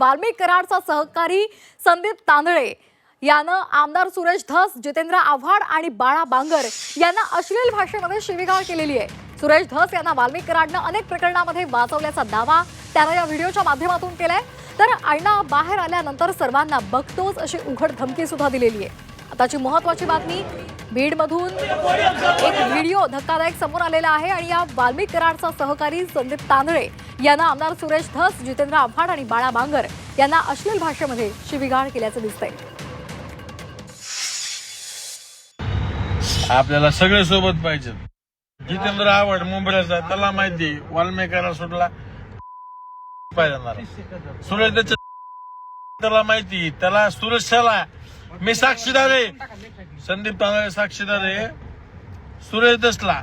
वाल्मिक कराडचा सहकारी संदीप तांदळे यानं आमदार सुरेश धस जितेंद्र आव्हाड आणि बाळा बांगर यांना अश्लील भाषेमध्ये शिवीगाळ केलेली आहे. सुरेश धस यांना वाल्मिक कराडनं अनेक प्रकरणामध्ये वाचवल्याचा दावा त्यानं या व्हिडिओच्या माध्यमातून केलाय. तर अण्णा बाहेर आल्यानंतर सर्वांना बघतोच अशी उघड धमकी सुद्धा दिलेली आहे. आताची महत्वाची बातमी बीडमधून एक व्हिडिओ धक्कादायक समोर आलेला आहे आणि या वाल्मिक कराडचा सहकारी संदीप तांदळे यांना आमदार सुरेश धस जितेंद्र आव्हाड आणि बाळा बांगर यांना अश्लील भाषेमध्ये शिवीगाळ केल्याचं दिसतंय. आपल्याला सगळे सोबत पाहिजेत जितेंद्र आव्हाड मुंबईचा त्याला माहिती वाल्मिकाला सुटला. पाहिजे सुरेश त्याच्या त्याला माहिती त्याला सुरेशाला मी साक्षीदार आहे संदीप तांदळे साक्षीदार आहे सुरेश दसला.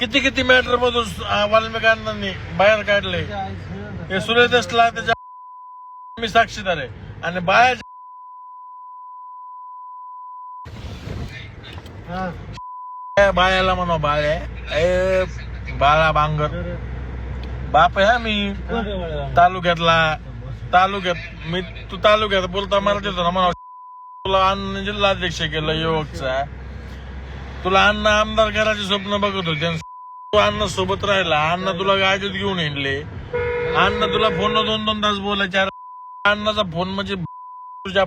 किती किती मॅटर मधून वाल्मिकांना बाहेर काढले? हे सुरेश दसला त्याच्या मी साक्षीदार आहे आणि बाहेर बाळ्याला म्हणा बाळे ए बाळा बांगर बाप आहे मी. तालुक्यातला. तालुक्यात मी तू तालुक्यात बोलता मराठीत ना म्हणा. तुला अन्न जिल्हाध्यक्ष केलं युवकचा तुला अण्णा आमदार करायचे स्वप्न बघत होते आणि तू अण्णा सोबत राहिला. अण्णा तुला गाडीत घेऊन येणले अण्णा तुला फोन दोन दोन तास बोलायचे. अण्णाचा फोन म्हणजे तुझ्या